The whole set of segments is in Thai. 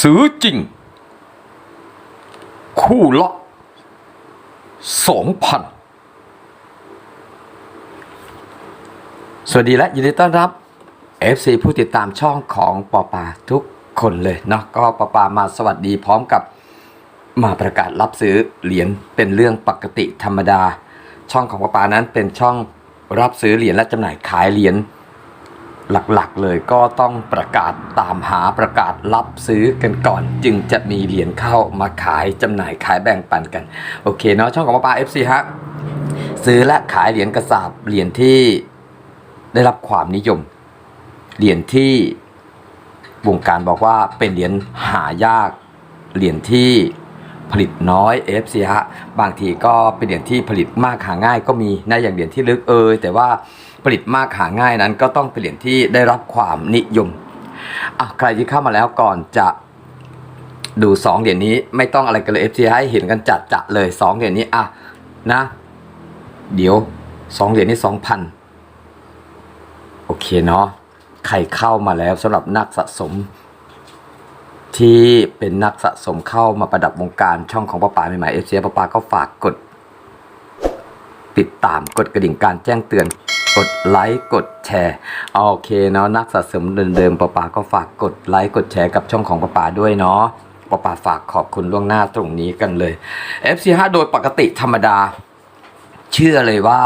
ซื้อจริง คู่ละสองพันสวัสดีและยินดีต้อนรับ FC ผู้ติดตามช่องของปอปาทุกคนเลยเนาะก็ปอปามาสวัสดีพร้อมกับมาประกาศรับซื้อเหรียญเป็นเรื่องปกติธรรมดา ช่องของปอปานั้นเป็นช่องรับซื้อเหรียญและจำหน่ายขายเหรียญ หลักๆเลยก็ต้องประกาศตามหาประกาศรับซื้อกันก่อน จึงจะมีเหรียญเข้ามาขายจำหน่ายขายแบ่งปันกัน โอเคเนาะช่องของปาปา FC ฮะซื้อและขายเหรียญกระสาบเหรียญที่ได้รับความนิยม เหรียญที่วงการบอกว่าเป็นเหรียญหายาก เหรียญที่ผลิตน้อย FC ฮะบางทีก็เป็นเหรียญที่ผลิตมากหาง่ายก็มีนะอย่างเหรียญที่ลึกเอยแต่ว่า ผลิตมากหาง่ายนั้นก็ต้องเป็นเหรียญที่ได้รับความนิยมอะใครที่เข้ามาแล้วก่อนจะดูสองเหรียญนี้ไม่ต้องอะไรกันเลย FC ให้เห็นกันจัดจะเลยสองเหรียญนี้อะนะ เดี๋ยวสองเหรียญนี้สองพันโอเคเนาะใครเข้ามาแล้วสำหรับนักสะสม ที่เป็นนักสะสมเข้ามาประดับวงการช่องของป้าป๋าใหม่ๆเอฟซีป้าป๋าก็ฝากกด ติดตามกดกระดิ่งการแจ้งเตือน กดไลค์กดแชร์โอเคเนาะนักสะสมเดิมๆป้าป๋าก็ฝากกดไลค์กดแชร์กับช่องของป้าป๋าด้วยเนาะป้าป๋าฝากขอบคุณล่วงหน้าตรงนี้กันเลย FC5 โดยปกติธรรมดา เชื่อเลยว่า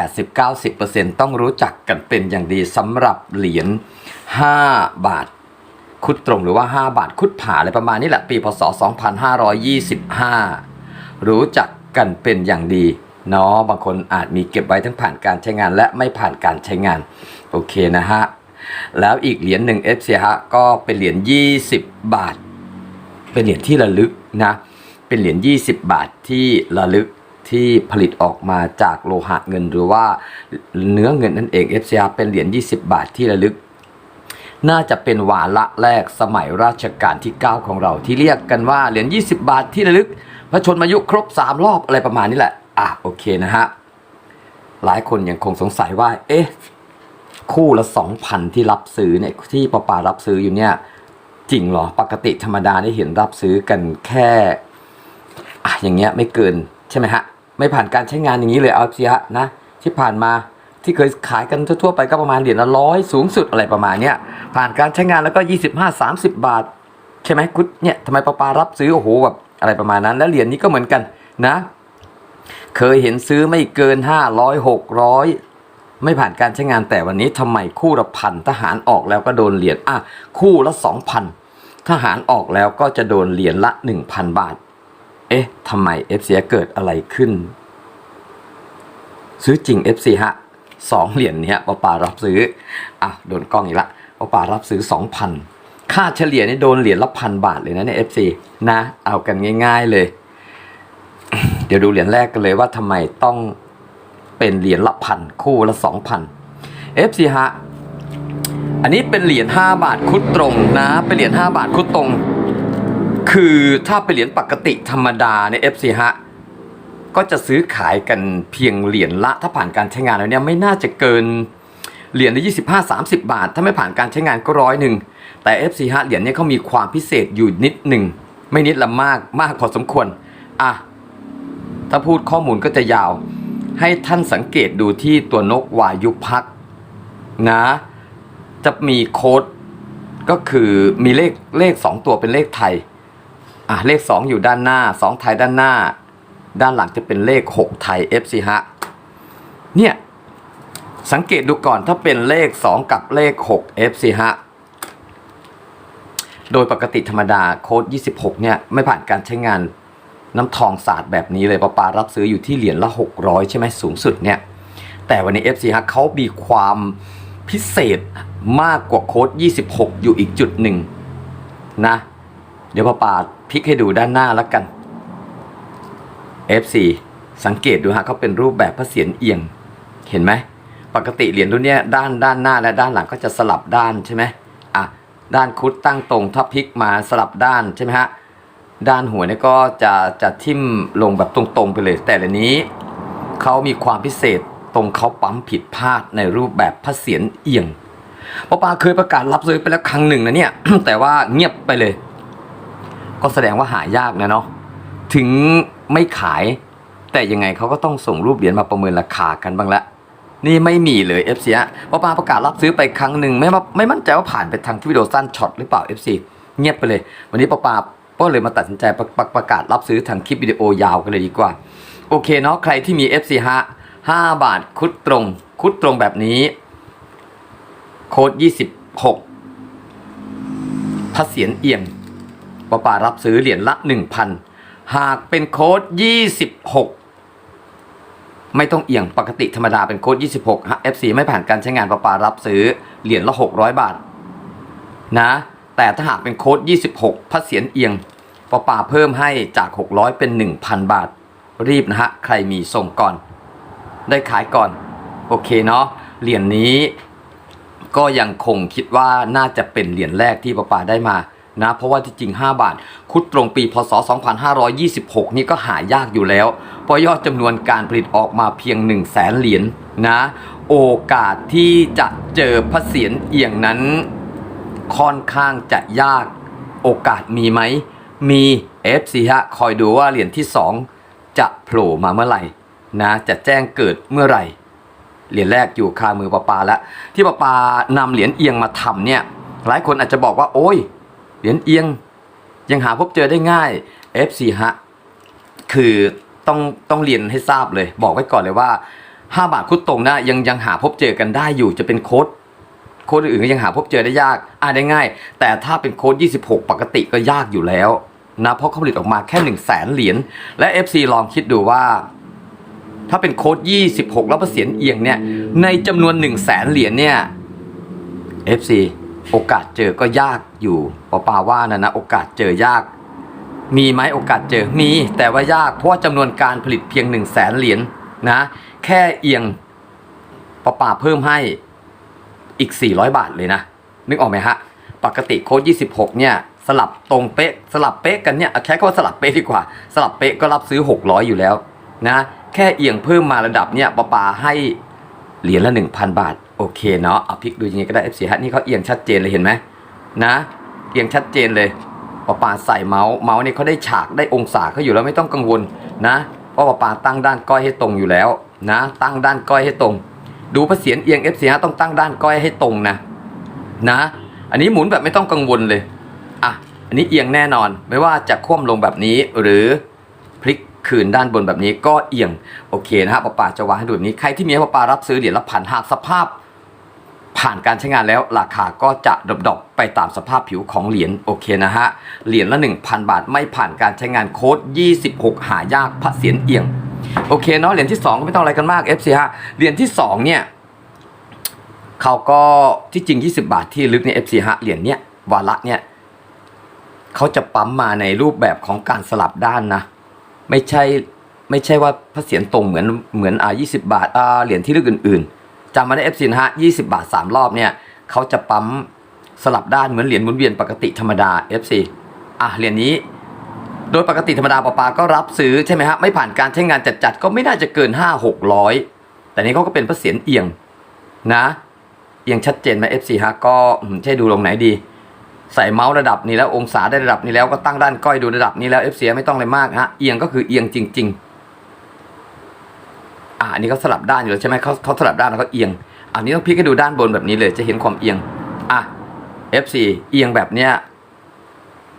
80-90%ต้องรู้จักกันเป็นอย่างดีสำหรับเหรียญ5บาทคุดตรงหรือว่า 5 บาทคุดผาอะไรประมาณนี้แหละปีพศ 2525 รู้จักกันเป็นอย่างดี เนาะบางคนอาจมีเก็บไว้ทั้งผ่านการใช้งาน และไม่ผ่านการใช้งาน โอเคนะฮะ แล้วอีกเหรียญหนึ่ง FC ฮะก็เป็นเหรียญ20 บาท เป็นเหรียญที่ระลึกนะ เป็นเหรียญ20 บาทที่ระลึกที่ผลิตออกมาจากโลหะเงินหรือว่าเนื้อเงินนั่นเอง FCR เป็นเหรียญ20 บาทที่ระลึก น่าจะเป็นวาระแรกสมัยราชการที่ 9 ของเราที่เรียกกันว่าเหรียญ20 บาทที่ระลึก พระชนมายุครบ 3 รอบอะไรประมาณนี้แหละ อะโอเคนะฮะ หลายคนยังคงสงสัยว่า เอ๊ะ คู่ละ2,000ที่รับซื้อเนี่ยที่ปปารับซื้ออยู่เนี่ย จริงเหรอ ปกติธรรมดาได้เห็นรับซื้อกันแค่อะอย่างเงี้ยไม่เกินใช่ไหมฮะ ไม่ผ่านการใช้งานอย่างนี้เลยเอาเสียนะที่ผ่านมาที่เคยขายกันทั่วๆไปก็ประมาณเหรียญละร้อยสูงสุดอะไรประมาณเนี้ยผ่านการใช้งานแล้วก็ 25 30 บาท ใช่ไหมคุณเนี่ยทำไมปาปารับซื้อโอ้โหแบบอะไรประมาณนั้น แล้วเหรียญนี้ก็เหมือนกันนะ เคยเห็นซื้อไม่เกิน 500 600 ไม่ผ่านการใช้งานแต่วันนี้ทำไมคู่ละพันทหารออกแล้วก็โดนเหรียญอะคู่ละ 2,000 ทหารออกแล้วก็จะโดนเหรียญละ 1,000 บาท เอ๊ะทำไม FC เกิดอะไรขึ้น ซื้อจริง FC ฮะสองเหรียญเนี้ยป้าป่ารับซื้ออะโดนกล้องอีกละป้าป่ารับซื้อ 2,000 ค่าเฉลี่ยนี่โดนเหรียญละพันบาทเลยนะเนี่ย FC นะ เอากันง่าย ๆเลย ดี๋ยวดูเหรียญแรกกันเลยว่าทำไมต้องเป็นเหรียญละพันคู่ละ2,000 FC ฮะอันนี้เป็นเหรียญ5บาทคุดตรงนะ เป็นเหรียญ5บาทคุดตรง คือถ้าเป็นเหรียญปกติธรรมดาใน FC ฮะก็จะซื้อขายกันเพียงเหรียญละ ถ้าผ่านการใช้งานแล้วเนี่ยไม่น่าจะเกินเหรียญละ25 30บาท ถ้าไม่ผ่านการใช้งานก็ร้อยหนึ่งแต่ FC ฮะเหรียญเนี่ยเขามีความพิเศษอยู่นิดหนึ่งไม่นิดละมากมากพอสมควรอะ ถ้าพูดข้อมูลก็จะยาว ให้ท่านสังเกตดูที่ตัวนกวายุพักนะ จะมีโค้ดก็คือมีเลขเลขสองตัวเป็นเลขไทยอะเลข 2 อยู่ด้านหน้า 2 ไทยด้านหน้า ด้านหลังจะเป็นเลข 6 ไทย FC ฮะเนี่ยสังเกตดูก่อนถ้าเป็นเลข 2 กับเลข 6 FC ฮะโดยปกติธรรมดาโค้ด 26 เนี่ย ไม่ผ่านการใช้งาน น้ำทองศาสตร์แบบนี้เลยปาปารับซื้ออยู่ที่เหรียญละ 600 ใช่ไหมสูงสุดเนี่ย แต่วันนี้ FC ฮะเขามีความพิเศษมากกว่าโค้ด 26 อยู่อีกจุดหนึ่งนะ เดี๋ยวปาปาพลิกให้ดูด้านหน้าแล้วกัน F4 สังเกตดูฮะเขาเป็นรูปแบบพระเศียรเอียง เห็นไหม ปกติเหรียญรุ่นเนี้ยด้านด้านหน้าและด้านหลังก็จะสลับด้านใช่ไหมอะด้านคุดตั้งตรงถ้าพลิกมาสลับด้านใช่ไหมฮะ ด้านหัวเนี่ยก็จะจะทิ่มลงแบบตรงๆไปเลย แต่ละนี้เขามีความพิเศษตรงเขาปั๊มผิดพลาดในรูปแบบพระเศียรเอียงปอปาเคยประกาศรับซื้อไปแล้วครั้งหนึ่งนะเนี่ย แต่ว่าเงียบไปเลย ก็แสดงว่าหายากนะเนาะถึงไม่ขาย แต่ยังไงเขาก็ต้องส่งรูปเหรียญมาประเมินราคากันบ้างละนี่ไม่มีเลย FC ฮะปอปาประกาศรับซื้อไปครั้งหนึ่งไม่ว่าไม่มั่นใจว่าผ่านไปทางที่วิดีโอสั้นช็อตหรือเปล่า FC เงียบไปเลย วันนี้ปอปา ก็เลยมาตัดสินใจประประประกาศรับซื้อทางคลิปวิดีโอยาวกันเลยดีกว่า โอเคเนาะใครที่มี FC ฮะ5บาทคุดตรง คุดตรงแบบนี้ โค้ด26พระเสียรเอี่ยมปอปารับซื้อเหรียญละ 1,000 หากเป็นโค้ด26 ไม่ต้องเอียงปกติธรรมดาเป็นโค้ด26ฮะ FC ไม่ผ่านการใช้งานปอปารับซื้อเหรียญละ 600 บาท นะ แต่ถ้าหากเป็นโค้ด 26พระเสียรเอียงปอปาเพิ่มให้จาก 600 เป็น 1,000 บาท รีบนะฮะ ใครมีส่งก่อน ได้ขายก่อน โอเคเนาะเหรียญนี้ก็ยังคงคิดว่าน่าจะเป็นเหรียญแรกที่ปอปาได้มานะเพราะว่าที่จริง5บาท คุดตรงปีพศ 2526 นี่ก็หายากอยู่แล้วเพราะยอดจำนวนการผลิตออกมาเพียง 1 0 0 0 0แสนเหรียญนะ โอกาสที่จะเจอพระเศียรเอียงนั้น ค่อนข้างจะยากโอกาสมีไหม มี FC ฮะ คอยดูว่าเหรียญที่ 2 จะโผล่มาเมื่อไหร่นะ จะแจ้งเกิดเมื่อไหร่ เหรียญแรกอยู่คามือปาปาแล้ว ที่ปาปานำเหรียญเอียงมาทำเนี่ย หลายคนอาจจะบอกว่า โอ้ย เหรียญเอียง ยังหาพบเจอได้ง่าย FC ฮะ คือต้องต้องเรียนให้ทราบเลย บอกไว้ก่อนเลยว่า 5 บาทคุดตรงนะยังยังหาพบเจอกันได้อยู่จะเป็นโค้ด โค้ดอื่นก็ยังหาพบเจอได้ยากอ่านได้ง่าย แต่ถ้าเป็นโค้ด 26 ปกติก็ยากอยู่แล้วนะเพราะเขาผลิตออกมาแค่1 0 0 0 0แสนเหรียญและ FC ลองคิดดูว่า ถ้าเป็นโค้ด 26 แล้วเปอร์เซ็นต์เอียงเนี่ย ในจำนวน 1 0 0 0 0แสนเหรียญเนี่ย FC โอกาสเจอก็ยากอยู่ปอปาว่านะนะโอกาสเจอยาก มีไหมโอกาสเจอมี แต่ว่ายากเพราะจำนวนการผลิตเพียง 1 0 0 0 0แสนเหรียญนะ แค่เอียงปอปาเพิ่มให้ อีก 400 บาทเลยนะ นึกออกไหมฮะ ปกติโค้ด26 เนี่ย สลับตรงเป๊ะ สลับเป๊ะกันเนี่ยเอาใช้คำว่าสลับเป๊ะดีกว่า สลับเป๊ะก็รับซื้อ 600 อยู่แล้วนะแค่เอียงเพิ่มมาระดับเนี่ยปอปาให้เหรียญละ 1,000 บาท โอเคเนาะเอาพลิกดูยังไงก็ได้ FC ฮะนี่เขาเอียงชัดเจนเลยเห็นไหมนะเอียงชัดเจนเลยปอปาใส่เมาส์เมาส์เนี่ยเขาได้ฉากได้องศาเขาอยู่แล้วไม่ต้องกังวลนะเพราะปอปาตั้งด้านก้อยให้ตรงอยู่แล้วนะ ตั้งด้านก้อยให้ตรง ดูพระเสียรเอียง FC ฮะต้องตั้งด้านก้อยให้ตรงนะ นะ อันนี้หมุนแบบไม่ต้องกังวลเลย อะ อันนี้เอียงแน่นอน ไม่ว่าจะคว่ำลงแบบนี้หรือพลิกคืนด้านบนแบบนี้ก็เอียง โอเคนะฮะปะปาจะวางให้ดูแบบนี้ ใครที่มีปะปารับซื้อเหรียญละพันหากสภาพ ผ่านการใช้งานแล้วราคาก็จะดรอปไปตามสภาพผิวของเหรียญโอเคนะฮะ เหรียญละ 1,000 บาทไม่ผ่านการใช้งานโค้ด 26 หายากพระเสียรเอียง โอเคเนาะเหรียญที่ 2 ก็ไม่ต้องอะไรกันมาก FC ฮะเหรียญที่ 2 เนี่ยเขาก็ที่จริง 20 บาทที่ลึกใน FC ฮะเหรียญเนี้ยวาระเนี่ยเขาจะปั๊มมาในรูปแบบของการสลับด้านนะ ไม่ใช่ไม่ใช่ว่าพระเศียรตรงเหมือนเหมือนอ่า20บาทอ่าเหรียญที่ลึกอื่นๆจำมาได้ FC นะฮะ20 บาท 3 รอบเนี่ยเขาจะปั๊มสลับด้านเหมือนเหรียญหมุนเวียนปกติธรรมดา FC อะเหรียญนี้ โดยปกติธรรมดาปาปาก็รับซื้อใช่ไหมฮะไม่ผ่านการใช้งานจัดๆก็ไม่น่าจะเกิน 5 600 แต่นี้เขาก็เป็นพระเศียรเอียงนะเอียงชัดเจนไหม FC ฮะก็ใช่ดูลงไหนดี ใส่เมาส์ระดับนี้แล้วองศาได้ระดับนี้แล้วก็ตั้งด้านก้อยดูระดับนี้แล้ว FC ไม่ต้องเลยมากฮะเอียงก็คือเอียงจริง ๆอ่าอันนี้เขาสลับด้านอยู่แล้วใช่ไหมเขาเขาสลับด้านแล้วก็เอียง อันนี้ต้องพลิกให้ดูด้านบนแบบนี้เลยจะเห็นความเอียงอะ FC เอียงแบบเนี้ย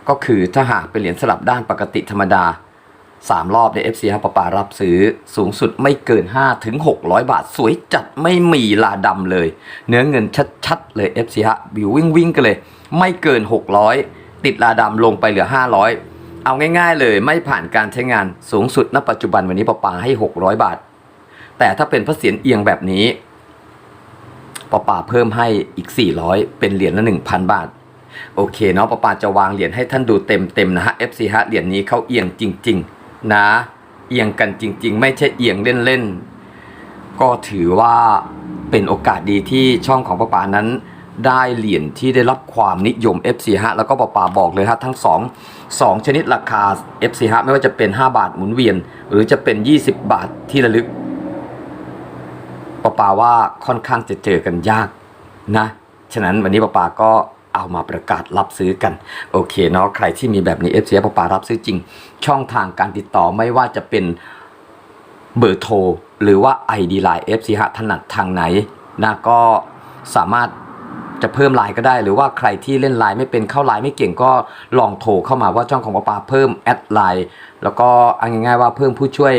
ก็คือถ้าหากเป็นเหรียญสลับด้านปกติธรรมดาสามรอบใน FC ฮะปปารับซื้อสูงสุดไม่เกิน 5 ถึง 600 บาท สวยจัดไม่มีลาดำเลย เนื้อเงินชัดๆเลย FC ฮะบิววิ่งวิ่งกันเลย ไม่เกิน 600 ติดลาดำลงไปเหลือ 500 เอาง่ายๆเลยไม่ผ่านการใช้งานสูงสุดณปัจจุบันวันนี้ปปาให้ 600 บาท แต่ถ้าเป็นพระเศียรเอียงแบบนี้ปปาเพิ่มให้อีก 400 เป็นเหรียญละ 1,000 บาท โอเคเนาะปะปาจะวางเหรียญให้ท่านดูเต็มๆนะฮะ FC ฮะเหรียญนี้เขาเอียงจริง ๆ นะ เอียงกันจริง ๆ ไม่ใช่เอียงเล่นๆก็ถือว่าเป็นโอกาสดีที่ช่องของปะปานั้น ได้เหรียญที่ได้รับความนิยม FC ฮะแล้วก็ปะปาบอกเลยฮะทั้ง2 2ชนิดราคา FC ฮะไม่ว่าจะเป็น 5 บาทหมุนเวียน หรือจะเป็น 20 บาทที่ระลึกปะปาว่าค่อนข้างจะเจอกันยากนะ ฉะนั้นวันนี้ป้าปาก็ เอามาประกาศรับซื้อกัน โอเคเนาะใครที่มีแบบนี้ FC ป้าปารับซื้อจริง ช่องทางการติดต่อไม่ว่าจะเป็นเบอร์โทร หรือว่า ID Line FC ฮะถนัดทางไหนนะก็สามารถจะเพิ่มไลน์ก็ได้ หรือว่าใครที่เล่นไลน์ไม่เป็นเข้าไลน์ไม่เก่งก็ลองโทรเข้ามาว่าช่องของป้าปาเพิ่มแอดไลน์แล้วก็เอาง่ายๆว่าเพิ่มผู้ช่วย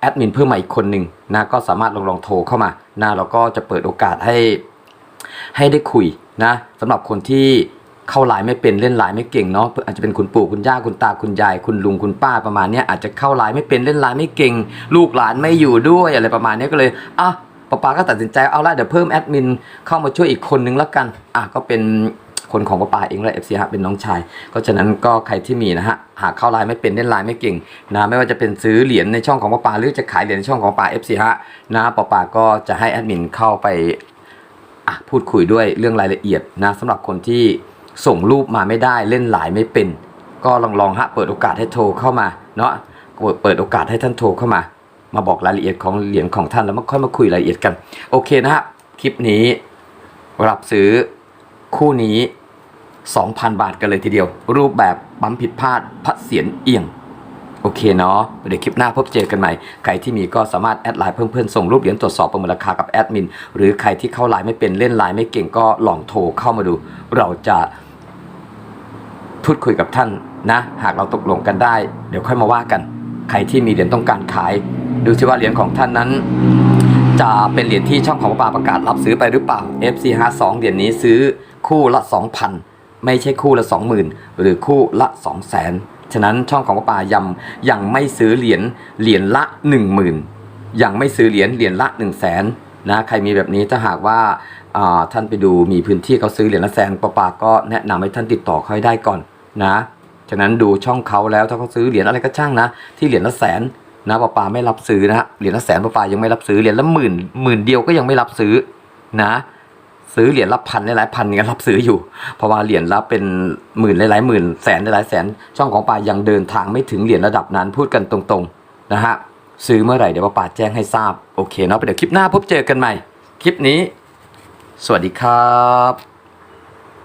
แอดมินเพิ่มมาอีกคนหนึ่งนะก็สามารถลองลองโทรเข้ามานะแล้วก็จะเปิดโอกาสให้ ให้ได้คุยนะสำหรับคนที่เข้าไลน์ไม่เป็นเล่นไลน์ไม่เก่งเนาะอาจจะเป็นคุณปู่คุณย่าคุณตาคุณยาย คุณลุงคุณป้าประมาณนี้อาจจะเข้าไลน์ไม่เป็นเล่นไลน์ไม่เก่ง ลูกหลานไม่อยู่ด้วยอะไรประมาณนี้ก็เลยอะป้าป้าก็ตัดสินใจเอาละเดี๋ยวเพิ่มแอดมินเข้ามาช่วยอีกคนนึงแล้วกันอะก็เป็นคนของป้าป้าเองและเอฟซีฮะเป็นน้องชาย ก็ฉะนั้นก็ใครที่มีนะฮะหากเข้าไลน์ไม่เป็นเล่นไลน์ไม่เก่งนะไม่ว่าจะเป็นซื้อเหรียญในช่องของป้าป้าหรือจะขายเหรียญในช่องของป้าเอฟซีฮะนะป้าปาก็จะให้แอดมินเข้าไป อะพูดคุยด้วยเรื่องรายละเอียดนะสำหรับคนที่ส่งรูปมาไม่ได้เล่นไลน์ไม่เป็น ก็ลองลองฮะเปิดโอกาสให้โทรเข้ามาเนาะเปิดโอกาสให้ท่านโทรเข้ามา มาบอกรายละเอียดของเหรียญของท่านแล้วมาค่อยมาคุยรายละเอียดกัน โอเคนะฮะคลิปนี้รับซื้อคู่นี้ 2,000 บาทกันเลยทีเดียว รูปแบบปั๊มผิดพลาดพัดเสียนเอียง โอเคเนาะเดี๋ยวคลิปหน้าพบเจอกันใหม่ ใครที่มีก็สามารถแอดไลน์เพิ่มๆส่งรูปเหรียญตรวจสอบประเมินราคากับแอดมิน หรือใครที่เข้าไลน์ไม่เป็นเล่นไลน์ไม่เก่งก็ลองโทรเข้ามาดู เราจะพูดคุยกับท่านนะ หากเราตกลงกันได้ เดี๋ยวค่อยมาว่ากัน ใครที่มีเหรียญต้องการขาย ดูสิว่าเหรียญของท่านนั้น จะเป็นเหรียญที่ช่องของปาประกาศรับซื้อไปหรือเปล่า FC 52เหรียญนี้ซื้อคู่ละ 2,000 ไม่ใช่คู่ละ 20,000 หรือคู่ละ 200,000 ฉะนั้นช่องของป้ายังยังไม่ซื้อเหรียญเหรียญละ 10,000ยังไม่ซื้อเหรียญเหรียญละ 1 0 0 0 0แสนนะใครมีแบบนี้ถ้าหากว่าท่านไปดูมีพื้นที่เขาซื้อเหรียญละแสนป้าปาก็แนะนำให้ท่านติดต่อเขาให้ได้ก่อนนะฉะนั้นดูช่องเขาแล้วถ้าเขาซื้อเหรียญอะไรก็ช่างนะ ที่เหรียญละแสนนะป้าปาไม่รับซื้อนะเหรียญละแสนป้าปายังไม่รับซื้อเหรียญละหมื่นหมื่นเดียวก็ยังไม่รับซื้อนะ ซื้อเหรียญรับพันหลายพันก็รับซื้ออยู่ เพราะว่าเหรียญรับเป็นหมื่นหลายหมื่นแสนหลายแสน ช่องของปายังเดินทางไม่ถึงเหรียญระดับนั้นพูดกันตรงๆนะฮะซื้อเมื่อไหร่เดี๋ยวป่าแจ้งให้ทราบโอเคเนาะไปเดี๋ยวคลิปหน้าพบเจอกันใหม่ คลิปนี้ สวัสดีครับ